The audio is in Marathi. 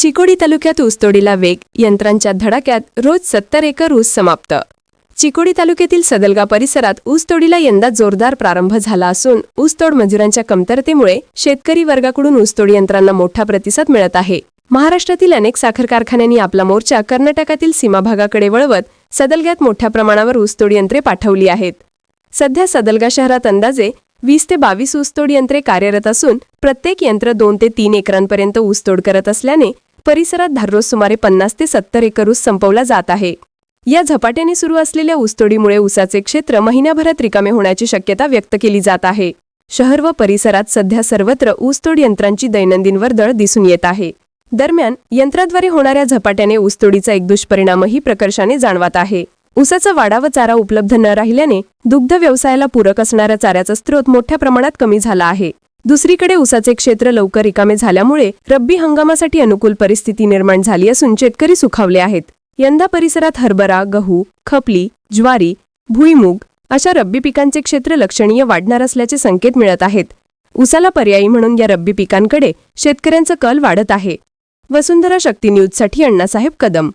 चिकोडी तालुक्यात ऊसतोडीला वेग. यंत्रांच्या धडाक्यात रोज सत्तर एकर ऊस समाप्त. चिकोडी तालुक्यातील सदलगा परिसरात ऊसतोडीला यंदा जोरदार प्रारंभ झाला असून ऊसतोड मजुरांच्या कमतरतेमुळे शेतकरी वर्गाकडून ऊसतोड यंत्रांना मोठा प्रतिसाद मिळत आहे. महाराष्ट्रातील अनेक साखर कारखान्यांनी आपला मोर्चा कर्नाटकातील सीमाभागाकडे वळवत सदलग्यात मोठ्या प्रमाणावर ऊसतोड यंत्रे पाठवली आहेत. सध्या सदलगा शहरात अंदाजे वीस ते बावीस ऊसतोड यंत्रे कार्यरत असून प्रत्येक यंत्र दोन ते तीन एकरांपर्यंत ऊसतोड करत असल्याने परिसरात दररोज सुमारे पन्नास ते सत्तर एकर ऊस संपवला जात आहे. या झपाट्याने सुरू असलेल्या ऊसतोडीमुळे ऊसाचे क्षेत्र महिन्याभरात रिकामे होण्याची शक्यता व्यक्त केली जात आहे. शहर व परिसरात सध्या सर्वत्र ऊसतोड यंत्रांची दैनंदिन वर्दळ दिसून येत आहे. दरम्यान यंत्राद्वारे होणाऱ्या झपाट्याने ऊसतोडीचा एक दुष्परिणामही प्रकर्षाने जाणवत आहे. ऊसाचा वाडा व चारा उपलब्ध न राहिल्याने दुग्ध व्यवसायाला पूरक असणाऱ्या चाऱ्याचा स्रोत मोठ्या प्रमाणात कमी झाला आहे. दुसरीकडे ऊसाचे क्षेत्र लवकर रिकामे झाल्यामुळे रब्बी हंगामासाठी अनुकूल परिस्थिती निर्माण झाली असून शेतकरी सुखावले आहेत. यंदा परिसरात हरभरा गहू खपली ज्वारी भुईमूग अशा रब्बी पिकांचे क्षेत्र लक्षणीय वाढणार असल्याचे संकेत मिळत आहेत. उसाला पर्यायी म्हणून या रब्बी पिकांकडे शेतकऱ्यांचा कल वाढत आहे. वसुंधरा शक्ती न्यूजसाठी अण्णासाहेब कदम.